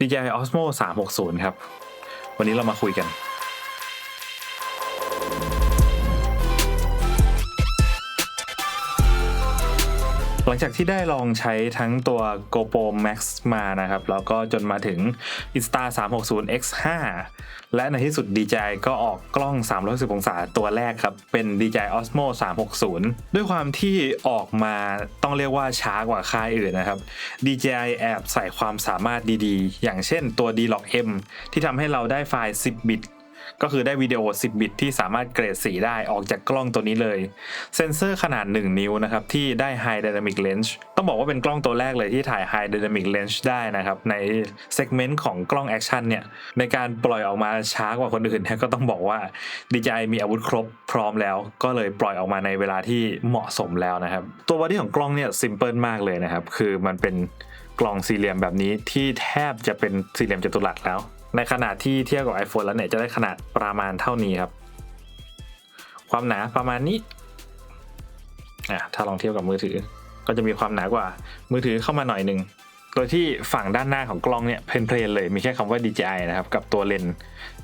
DJI Osmo 360 ครับ วันนี้เรามาคุยกัน จากที่ได้ลองใช้ทั้งตัว GoPro Max มานะครับ แล้วก็จนมาถึง Insta 360 X5 และในที่สุด DJI ก็ออกกล้อง 360 องศาตัวแรกครับ เป็น DJI Osmo 360 ด้วยความที่ออกมาต้องเรียกว่าช้ากว่าค่ายอื่นนะครับ DJI แอบใส่ความสามารถดีๆ อย่างเช่นตัว D-Log M ที่ทำให้เราได้ไฟล์ 10 บิต ก็คือได้วิดีโอ 10 บิตที่สามารถเกรดสีได้ออกจากกล้องตัวนี้เลย เซนเซอร์ขนาด 1 นิ้วนะครับ ที่ได้ High Dynamic Range ต้องบอกว่าเป็นกล้องตัวแรกเลยที่ถ่าย High Dynamic Range ได้นะครับ ในเซกเมนต์ของกล้องแอคชั่นเนี่ย ในการปล่อยออกมาช้ากว่าคนอื่นเนี่ยก็ต้องบอกว่า DJI มีอาวุธครบพร้อมแล้ว ก็เลยปล่อยออกมาในเวลาที่เหมาะสมแล้วนะครับ ตัวบอดี้ของกล้องเนี่ยซิมเพิลมากเลยนะครับคือมันเป็นกล่องสี่เหลี่ยมแบบนี้ที่แทบจะเป็นสี่เหลี่ยมจัตุรัสแล้ว ในขนาดที่เทียบกับ iPhone แล้วเนี่ยจะได้ขนาดประมาณเท่านี้ครับ ความหนาประมาณนี้อะถ้าลองเทียบกับมือถือ ก็จะมีความหนากว่ามือถือเข้ามาหน่อยหนึ่งโดยที่ฝั่งด้านหน้าของกล้องเนี่ยเพลนๆเลยมีแค่คำว่า DJI นะครับ กับตัวเลนส์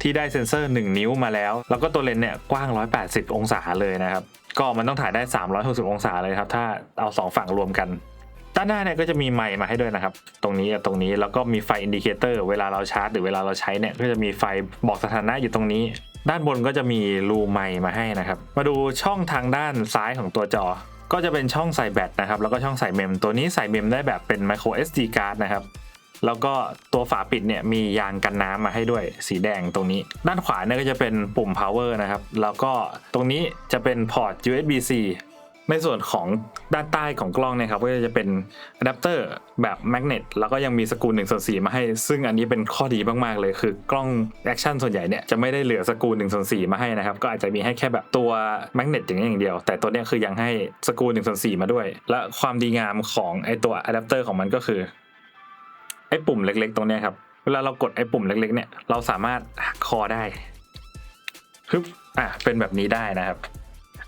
ที่ได้เซ็นเซอร์ 1 นิ้วมาแล้ว แล้วก็ตัวเลนส์เนี่ยกว้าง 180 องศาเลยนะครับ ก็มันต้องถ่ายได้ 360 องศาเลยครับ ถ้าเอาสองฝั่งรวมกัน ด้านหน้าเนี่ยก็จะมีไมค์มาให้ด้วยนะครับ ตรงนี้กับตรงนี้แล้วก็มีไฟอินดิเคเตอร์เวลาเราชาร์จ หรือเวลาเราใช้เนี่ยก็จะมีไฟบอกสถานะอยู่ตรงนี้ ด้านบนก็จะมีรูไมค์มาให้นะครับ มาดูช่องทางด้านซ้ายของตัวจอ ก็จะเป็นช่องใส่แบตนะครับ แล้วก็ช่องใส่เมม ตัวนี้ใส่เมมได้แบบเป็น micro SD card นะครับแล้วก็ตัวฝาปิดเนี่ยมียางกันน้ำมาให้ด้วยสีแดงตรงนี้ ด้านขวาเนี่ยก็จะเป็นปุ่ม power นะครับ แล้วก็ตรงนี้จะเป็นพอร์ต USB-C ในส่วนของด้านใต้ของกล้องเนี่ยครับก็จะเป็นอะแดปเตอร์แบบแมกเนตแล้วก็ยังมีสกรู1ส่วน4มาให้ ซึ่งอันนี้เป็นข้อดีมากๆเลยคือกล้องแอคชั่นส่วนใหญ่เนี่ยจะไม่ได้เหลือสกรู1ส่วน4มาให้นะครับก็อาจจะมีให้แค่แบบตัวแมกเนตอย่างนี้อย่างเดียว แต่ตัวเนี้ยคือยังให้สกรู1ส่วน4มาด้วย และความดีงามของไอตัวอะแดปเตอร์ของมันก็คือไอปุ่มเล็ก ๆ ตรงเนี้ยครับเวลาเรากดไอปุ่มเล็ก ๆ เนี่ยเราสามารถหักคอได้ฮึบอะเป็นแบบนี้ได้นะครับ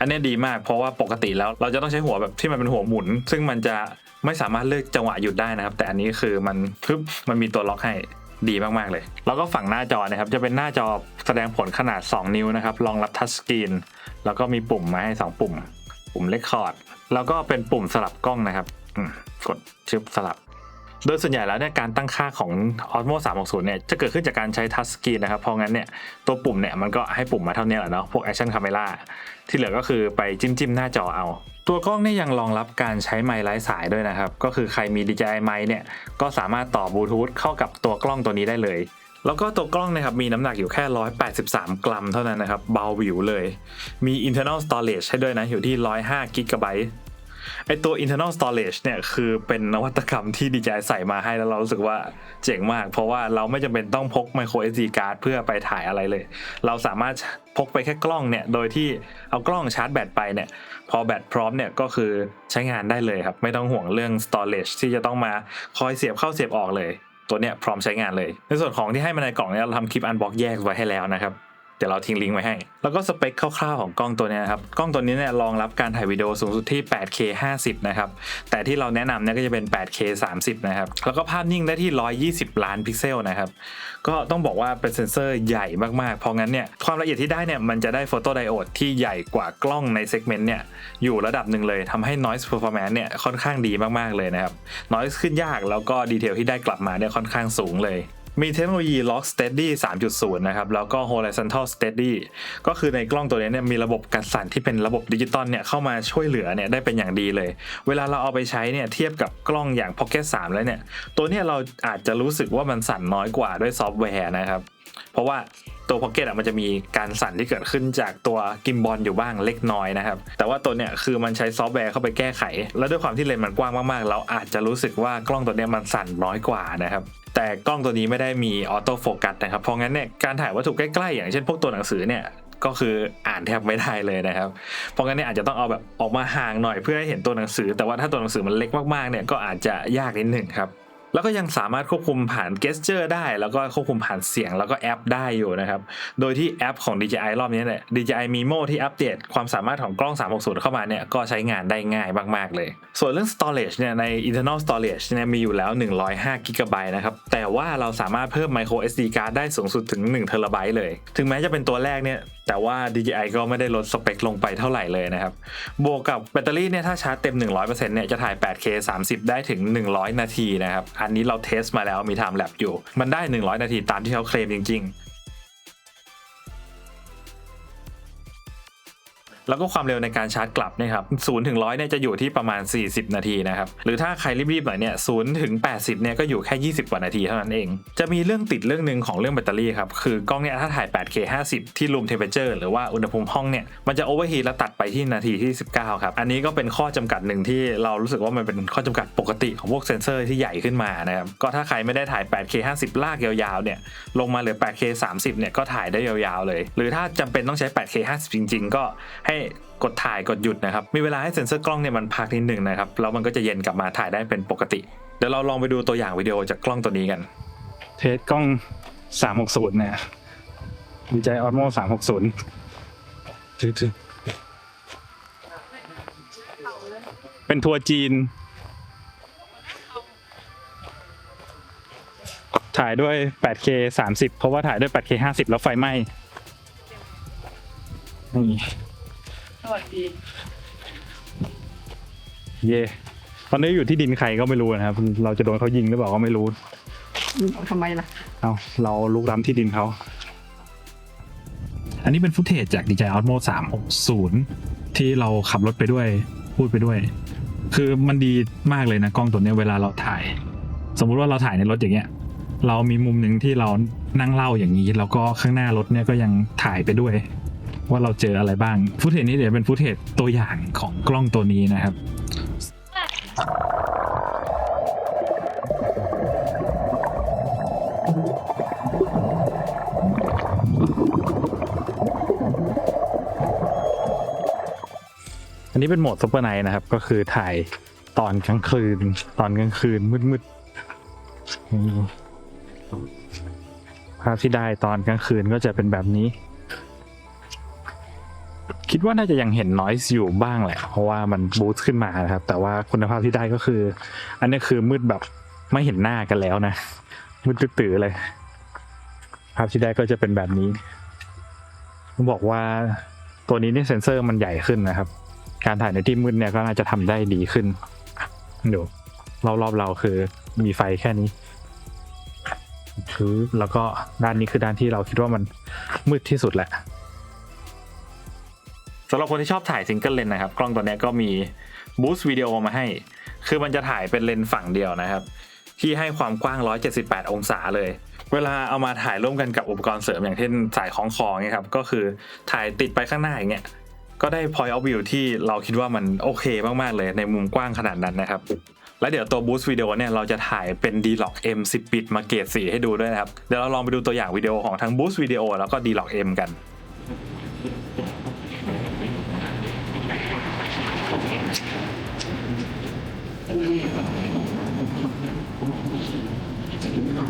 อันนี้ดีมากเพราะว่าปกติแล้วเราจะต้องใช้หัวแบบที่มันเป็นหัวหมุน ซึ่งมันจะไม่สามารถเลือกจังหวะหยุดได้นะครับ แต่อันนี้คือมันฮึบมันมีตัวล็อกให้ดีมากๆเลย แล้วก็ฝั่งหน้าจอนะครับจะเป็นหน้าจอแสดงผลขนาด 2 นิ้วนะครับรองรับทัชสกรีนแล้วก็มีปุ่มมาให้ 2 ปุ่ม ปุ่มเลคคอร์ดแล้วก็เป็นปุ่มสลับกล้องนะครับกดชึบสลับ โดยส่วนใหญ่แล้วเนี่ยการตั้งค่าของ Osmo 360 เนี่ยจะเกิดขึ้นจากการใช้ทัชสกรีนนะครับ เพราะงั้นเนี่ยตัวปุ่มเนี่ยมันก็ให้ปุ่มมาเท่านี้แหละเนาะพวก Action Camera ที่เหลือก็คือไปจิ้มจิ้มหน้าจอเอา ตัวกล้องเนี่ยยังรองรับการใช้ไมค์ไร้สายด้วยนะครับ ก็คือใครมี DJI ไมค์เนี่ยก็สามารถต่อบลูทูธเข้ากับตัวกล้องตัวนี้ได้เลยแล้วก็ตัวกล้องนะครับมีน้ำหนักอยู่แค่ 183 กรัมเท่านั้นนะครับ เบาหวิวเลย มี internal storage ให้ด้วยนะ อยู่ที่ 105กิกะไบต์ ไอตัว internal storage เนี่ยคือเป็นนวัตกรรมที่ DJI ใส่มาให้แล้วเรารู้สึกว่าเจ๋งมาก เพราะว่าเราไม่จำเป็นต้องพก micro SD card เพื่อไปถ่ายอะไรเลย เราสามารถพกไปแค่กล้องเนี่ย โดยที่เอากล้องชาร์จแบตไปเนี่ย พอแบตพร้อมเนี่ยก็คือใช้งานได้เลยครับ ไม่ต้องห่วงเรื่อง storage ที่จะต้องมาคอยเสียบเข้าเสียบออกเลย ตัวเนี้ยพร้อมใช้งานเลย ในส่วนของที่ให้มาในกล่องเนี่ยเราทำคลิปอันบ็อกแยกไว้ให้แล้วนะครับ เดี๋ยวเราทิ้งลิงก์ไว้ให้ แล้วก็สเปคคร่าวๆของกล้องตัวนี้นะครับ กล้องตัวนี้เนี่ยรองรับการถ่ายวิดีโอสูงสุดที่ 8K 50 นะครับ แต่ที่เราแนะนำเนี่ยก็จะเป็น 8K 30 นะครับ แล้วก็ภาพนิ่งได้ที่ 120 ล้านพิกเซลนะครับ ก็ต้องบอกว่าเป็นเซนเซอร์ใหญ่มากๆ เพราะงั้นเนี่ยความละเอียดที่ได้เนี่ยมันจะได้โฟโตไดโอดที่ใหญ่กว่ากล้องในเซกเมนต์เนี่ยอยู่ระดับหนึ่งเลยทำให้ noise performance เนี่ยค่อนข้างดีมากๆเลยนะครับ noise ขึ้นยากแล้วก็ดีเทลที่ได้กลับมาเนี่ยค่อนข้างสูงเลย มีเทคโนโลยี Lock Steady 3.0 นะครับ แล้วก็ Horizontal Steady ก็คือในกล้องตัวนี้เนี่ยมีระบบการสั่นที่เป็นระบบดิจิตอลเนี่ยเข้ามาช่วยเหลือเนี่ยได้เป็นอย่างดีเลย เวลาเราเอาไปใช้เนี่ยเทียบกับกล้องอย่าง Pocket 3 แล้วเนี่ย ตัวเนี้ยเราอาจจะรู้สึกว่ามันสั่นน้อยกว่าด้วยซอฟต์แวร์นะครับ เพราะว่าตัว Pocket อะมันจะมีการสั่นที่เกิดขึ้นจากตัวกิมบอลอยู่บ้างเล็กน้อยนะครับ แต่ว่าตัวเนี้ยคือมันใช้ซอฟต์แวร์เข้าไปแก้ไข แล้วด้วยความที่เลนส์มันกว้างมากๆ เราอาจจะรู้สึกว่ากล้องตัวเนี้ยมันสั่นน้อยกว่านะครับ แต่กล้องตัวนี้ไม่ได้มีออโต้โฟกัสนะครับ เพราะงั้นเนี่ยการถ่ายวัตถุใกล้ๆ อย่างเช่นพวกตัวหนังสือเนี่ยก็คืออ่านแทบไม่ได้เลยนะครับ เพราะงั้นเนี่ยอาจจะต้องเอาแบบออกมาห่างหน่อยเพื่อให้เห็นตัวหนังสือ แต่ว่าถ้าตัวหนังสือมันเล็กมากๆเนี่ยก็อาจจะยากนิดหนึ่งครับ แล้วก็ยังสามารถควบคุมผ่าน gesture ได้ แล้วก็ควบคุมผ่านเสียงแล้วก็แอปได้อยู่นะครับ โดยที่แอปของ DJI รอบนี้เนี่ย DJI Mimo ที่อัปเดตความสามารถของกล้อง 360 เข้ามาเนี่ยก็ใช้งานได้ง่ายมากๆเลย ส่วนเรื่อง storage เนี่ยใน internal storage เนี่ยมีอยู่แล้ว 105 g b นะครับ แต่ว่าเราสามารถเพิ่ม micro SD card ได้สูงสุดถึง1 t b เลย ถึงแม้จะเป็นตัวแรกเนี่ย แต่ว่า DJI ก็ไม่ได้ลดสเปคลงไปเท่าไหร่เลยนะครับ บวกกับแบตเตอรี่เนี่ยถ้าชาร์จเต็ม 100%เนี่ยจะถ่าย 8K 30 ได้ถึง 100 นาทีนะครับ อันนี้เราเทสมาแล้วมีไทม์แลปอยู่ มันได้ 100 นาทีตามที่เขาเคลมจริง แล้วก็ความเร็วในการชาร์จกลับเนี่ยครับศูนย์ถึงร้อยเนี่ยจะอยู่ที่ประมาณ 40 นาทีนะครับหรือถ้าใครรีบๆหน่อยเนี่ยศูนย์ถึง 80เนี่ยก็อยู่แค่ 20 กว่านาทีเท่านั้นเอง จะมีเรื่องติดเรื่องหนึ่งของเรื่องแบตเตอรี่ครับคือกล้องเนี่ยถ้าถ่าย 8K 50 ที่ room temperature หรือว่าอุณหภูมิห้องเนี่ยมันจะ overheat แล้วตัดไปที่นาทีที่ 19ครับอันนี้ก็เป็นข้อจำกัดหนึ่งที่เรารู้สึกว่ามันเป็นข้อจำกัดปกติของพวกเซนเซอร์ที่ใหญ่ขึ้นมานะครับก็ถ้าใครไม่ได้ถ่าย 8K 50 ลากยาวๆเนี่ยลงมาเหลือ 8K 30เนี่ยก็ถ่ายได้ยาวๆเลย หรือถ้าจำเป็นต้องใช้ 8K 50 จริง ๆ ก็ให้กดถ่ายกดหยุดนะครับ มีเวลาให้เซ็นเซอร์กล้องเนี่ยมันพักนิดหนึ่งนะครับ แล้วมันก็จะเย็นกลับมาถ่ายได้เป็นปกติ เดี๋ยวเราลองไปดูตัวอย่างวิดีโอจากกล้องตัวนี้กัน เทสกล้อง 360 เนี่ยดีใจออ t โม360ถือถือเป็นทัวร์จีน ถ่ายด้วย 8K 30 เพราะว่าถ่ายด้วย 8K 50 แล้วไฟไหม้นี่ วัสดี เย่ตอนนี้อยู่ที่ดินใครก็ไม่รู้นะครับ เราจะโดนเขายิงหรือเปล่าก็ไม่รู้ ทำไมล่ะ เอาเราลุกล้ำที่ดินเขา อันนี้เป็นฟุตเทจจาก DJI Osmo 360 ที่เราขับรถไปด้วย พูดไปด้วย คือมันดีมากเลยนะกล้องตัวเนี้ยเวลาเราถ่าย สมมุติว่าเราถ่ายในรถอย่างเงี้ย เรามีมุมหนึ่งที่เรานั่งเล่าอย่างนี้ แล้วก็ข้างหน้ารถเนี่ยก็ยังถ่ายไปด้วย ว่าเราเจออะไรบ้างฟุตเทจนี้เดี๋ยวเป็นฟุตเทจตัวอย่างของกล้องตัวนี้นะครับอันนี้เป็นโหมดซุปเปอร์ไนท์นะครับ ก็คือถ่ายตอนกลางคืน ตอนกลางคืนมืดๆภาพที่ได้ตอนกลางคืนก็จะเป็นแบบนี้ คิดว่าน่าจะยังเห็นน i s e อยู่บ้างแหละ เพราะว่ามันบูสต์ขึ้นมานะครับ แต่ว่าคุณภาพที่ได้ก็คือ อันนี้คือมืดแบบไม่เห็นหน้ากันแล้วนะ มืดตื้อเลย ภาพที่ได้ก็จะเป็นแบบนี้ต้องบอกว่าตัวนี้นี่เซนเซอร์มันใหญ่ขึ้นนะครับ การถ่ายในที่มืดเนี่ยก็น่าจะทำได้ดีขึ้นเดี๋ยวรอบๆเราคือมีไฟแค่นี้คือแล้วก็ด้านนี้คือด้านที่เราคิดว่ามันมืดที่สุดแหละ สำหรับคนที่ชอบถ่ายซิงเกิลเลนนะครับ กล้องตัวนี้ก็มีบูสต์วิดีโอมาให้ คือมันจะถ่ายเป็นเลนส์ฝั่งเดียวนะครับ ที่ให้ความกว้าง 178 องศาเลย เวลาเอามาถ่ายร่วมกันกับอุปกรณ์เสริมอย่างเช่นสายคล้องคอเงี้ยครับ ก็คือถ่ายติดไปข้างหน้าอย่างเงี้ย ก็ได้ point of view ที่เราคิดว่ามันโอเคมากๆเลยในมุมกว้างขนาดนั้นนะครับ แล้วเดี๋ยวตัวบูสต์วิดีโอเนี่ยเราจะถ่ายเป็น D-Log M 10 bit มาเกรดสีให้ดูด้วยนะครับ เดี๋ยวเราลองไปดูตัวอย่างวิดีโอของทั้งบูสต์วิดีโอแล้วก็ D-Log M กัน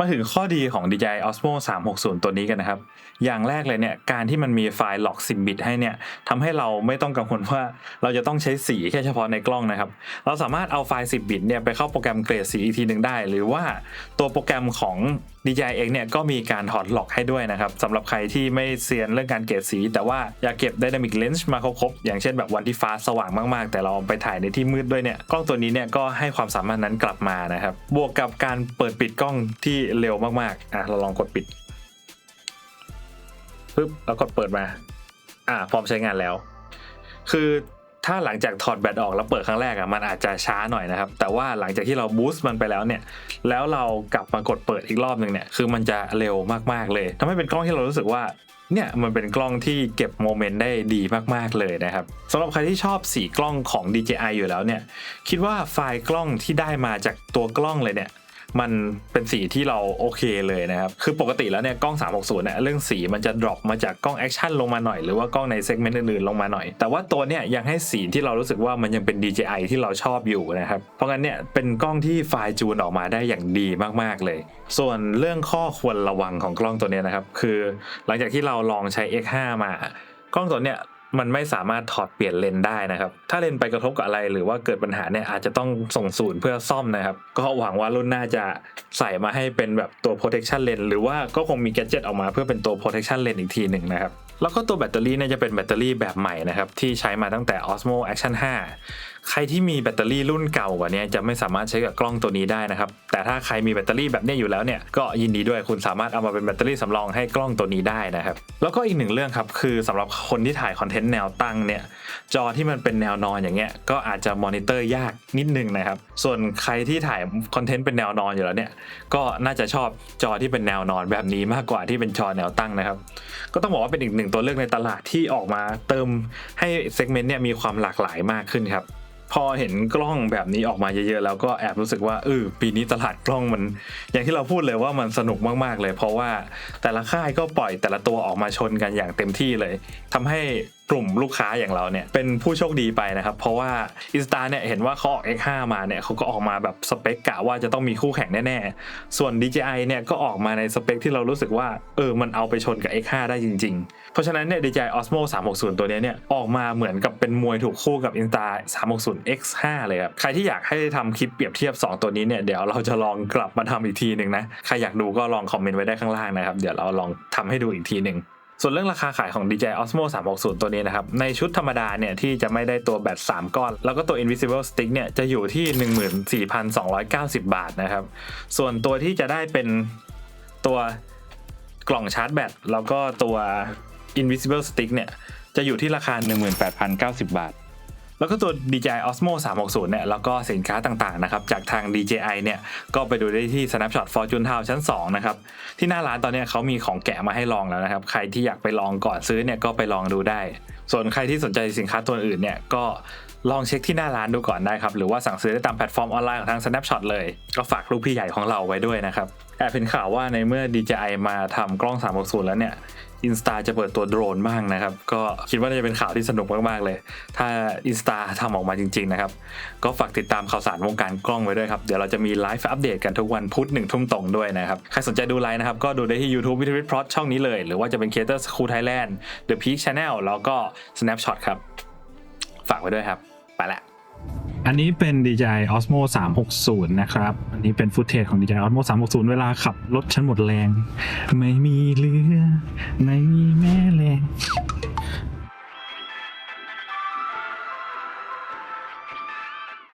มาถึงข้อดีของ DJI Osmo 360 ตัวนี้กันนะครับ อย่างแรกเลยเนี่ย การที่มันมีไฟล์ล็อก 10 บิตให้เนี่ยทำให้เราไม่ต้องกังวลว่าเราจะต้องใช้สีแค่เฉพาะในกล้องนะครับ เราสามารถเอาไฟล์ 10 บิตเนี่ยไปเข้าโปรแกรมเกรดสีอีกทีหนึ่งได้ หรือว่าตัวโปรแกรมของ DJI เองเนี่ยก็มีการถอดหลอกให้ด้วยนะครับสำหรับใครที่ไม่เซียนเรื่องการเกรดสี แต่ว่าอยากเก็บ Dynamic Lens มาครบๆอย่างเช่นแบบวันที่ฟ้าสว่างมากๆ แต่เราไปถ่ายในที่มืดด้วยเนี่ยกล้องตัวนี้เนี่ยก็ให้ความสามารถนั้นกลับมานะครับบวกกับการเปิดปิดกล้องที่เร็วมากๆอะเราลองกดปิดปึ๊บแล้วกดเปิดมาอ่าพร้อมใช้งานแล้ว คือ ถ้าหลังจากถอดแบตออกแล้วเปิดครั้งแรกอะมันอาจจะช้าหน่อยนะครับ แต่ว่าหลังจากที่เราบูสต์มันไปแล้วเนี่ย แล้วเรากลับมากดเปิดอีกรอบหนึ่งเนี่ย คือมันจะเร็วมากๆเลยทำให้เป็นกล้องที่เรารู้สึกว่าเนี่ยมันเป็นกล้องที่เก็บโมเมนต์ได้ดีมาก ๆ เลยนะครับสำหรับใครที่ชอบสีกล้องของ DJI อยู่แล้วเนี่ย คิดว่าไฟล์กล้องที่ได้มาจากตัวกล้องเลยเนี่ย มันเป็นสีที่เราโอเคเลยนะครับ คือปกติแล้วเนี่ยกล้อง 360เนี่ยเรื่องสีมันจะดรอปมาจากกล้องแอคชั่นลงมาหน่อยหรือว่ากล้องในเซกเมนต์อื่นๆลงมาหน่อย แต่ว่าตัวเนี่ยยังให้สีที่เรารู้สึกว่ามันยังเป็น DJI ที่เราชอบอยู่นะครับ เพราะงั้นเนี่ยเป็นกล้องที่ไฟจูนออกมาได้อย่างดีมากๆเลย ส่วนเรื่องข้อควรระวังของกล้องตัวนี้นะครับ คือหลังจากที่เราลองใช้ X5 มากล้องตัวเนี้ย มันไม่สามารถถอดเปลี่ยนเลนได้นะครับ ถ้าเลนไปกระทบกับอะไรหรือว่าเกิดปัญหาเนี่ยอาจจะต้องส่งศูนย์เพื่อซ่อมนะครับ ก็หวังว่ารุ่นหน้าจะใส่มาให้เป็นแบบตัว protection lens หรือว่าก็คงมี gadget ออกมาเพื่อเป็นตัว protection lens อีกทีหนึ่งนะครับ แล้วก็ตัวแบตเตอรี่เนี่ยจะเป็นแบตเตอรี่แบบใหม่นะครับที่ใช้มาตั้งแต่ Osmo Action 5 ใครที่มีแบตเตอรี่รุ่นเก่ากว่านี้จะไม่สามารถใช้กับกล้องตัวนี้ได้นะครับ แต่ถ้าใครมีแบตเตอรี่แบบนี้อยู่แล้วเนี่ยก็ยินดีด้วยคุณสามารถเอามาเป็นแบตเตอรี่สำรองให้กล้องตัวนี้ได้นะครับ แล้วก็อีกหนึ่งเรื่องครับคือสำหรับคนที่ถ่ายคอนเทนต์แนวตั้งเนี่ยจอที่มันเป็นแนวนอนอย่างเงี้ยก็อาจจะมอนิเตอร์ยากนิดนึงนะครับ ส่วนใครที่ถ่ายคอนเทนต์เป็นแนวนอนอยู่แล้วเนี่ยก็น่าจะชอบจอที่เป็นแนวนอนแบบนี้มากกว่าที่เป็นจอแนวตั้งนะครับ ก็ต้องบอกว่าเป็นอีกหนึ่งตัวเลือกในตลาดที่ออกมาเติมให้เซกเมนต์เนี่ยมีความหลากหลายมากขึ้นครับ พอเห็นกล้องแบบนี้ออกมาเยอะๆ แล้วก็แอบรู้สึกว่าเออปีนี้ตลาดกล้องมัน อย่างที่เราพูดเลยว่ามันสนุกมากๆเลย เพราะว่าแต่ละค่ายก็ปล่อยแต่ละตัวออกมาชนกันอย่างเต็มที่เลยทำให้กลุ่มลูกค้าอย่างเราเนี่ยเป็นผู้โชคดีไปนะครับ เพราะว่าอินสตาเนี่ยเห็นว่าเขาออก X5 มาเนี่ยเขาก็ออกมาแบบสเปคกะว่าจะต้องมีคู่แข่งแน่ๆ ส่วน DJI เนี่ยก็ออกมาในสเปคที่เรารู้สึกว่าเออมันเอาไปชนกับ X5 ได้จริง ๆ เพราะฉะนั้นเนี่ย DJI Osmo 360 ตัวนี้เนี่ย ออกมาเหมือนกับเป็นมวยถูกคู่กับ Insta 360 X5 เลยครับ ใครที่อยากให้ทำคลิปเปรียบเทียบ 2 ตัวนี้เนี่ย เดี๋ยวเราจะลองกลับมาทำอีกทีหนึ่งนะ ใครอยากดูก็ลองคอมเมนต์ไว้ได้ข้างล่างนะครับ เดี๋ยวเราลองทำให้ดูอีกทีหนึ่งส่วนเรื่องราคาขายของ DJI Osmo 360 ตัวนี้นะครับ ในชุดธรรมดาเนี่ย ที่จะไม่ได้ตัวแบต 3 ก้อน แล้วก็ตัว Invisible Stick เนี่ย จะอยู่ที่ 14,290 บาทนะครับ ส่วนตัวที่จะได้เป็นตัวกล่องชาร์จแบตแล้วก็ตัว Invisible Stick เนี่ย จะอยู่ที่ราคา 18,090 บาท แล้วก็ตัว DJI Osmo 360 เนี่ย แล้วก็สินค้าต่างๆ นะครับ จากทาง DJI เนี่ย ก็ไปดูได้ที่ Snapshot Fortune Town ชั้น 2 นะครับ ที่หน้าร้านตอนนี้เขามีของแกะมาให้ลองแล้วนะครับ ใครที่อยากไปลองก่อนซื้อเนี่ยก็ไปลองดูได้ ส่วนใครที่สนใจสินค้าตัวอื่นเนี่ยก็ ลองเช็คที่หน้าร้านดูก่อนได้ครับ หรือว่าสั่งซื้อได้ตามแพลตฟอร์มออนไลน์ของทาง Snapshot เลย ก็ฝากลูกพี่ใหญ่ของเราไว้ด้วยนะครับแอบเป็นข่าวว่าในเมื่อ DJI มาทำกล้อง 360 แล้วเนี่ยอินสตาจะเปิดตัวโดรนบ้างนะครับ ก็คิดว่าน่าจะเป็นข่าวที่สนุกมากๆเลย ถ้าอินสตาทำออกมาจริงๆนะครับ ก็ฝากติดตามข่าวสารวงการกล้องไว้ด้วยครับ เดี๋ยวเราจะมีไลฟ์อัปเดตกันทุกวันพุธหนึ่งทุ่มตรงด้วยนะครับ ใครสนใจดูไลฟ์นะครับ ก็ดูได้ที่ YouTube วิทวิทพลอตช่องนี้เลย หรือว่าจะเป็น Creator School Thailand The Peak Channel แล้วก็ Snapshot ครับ ฝากไว้ด้วยครับ ไปละ อันนี้เป็น DJI Osmo 360 นะครับ อันนี้เป็นฟุตเทจของ DJI Osmo 360 เวลาขับรถฉันหมดแรง ไม่มีเรือ ไม่มีแม่แรง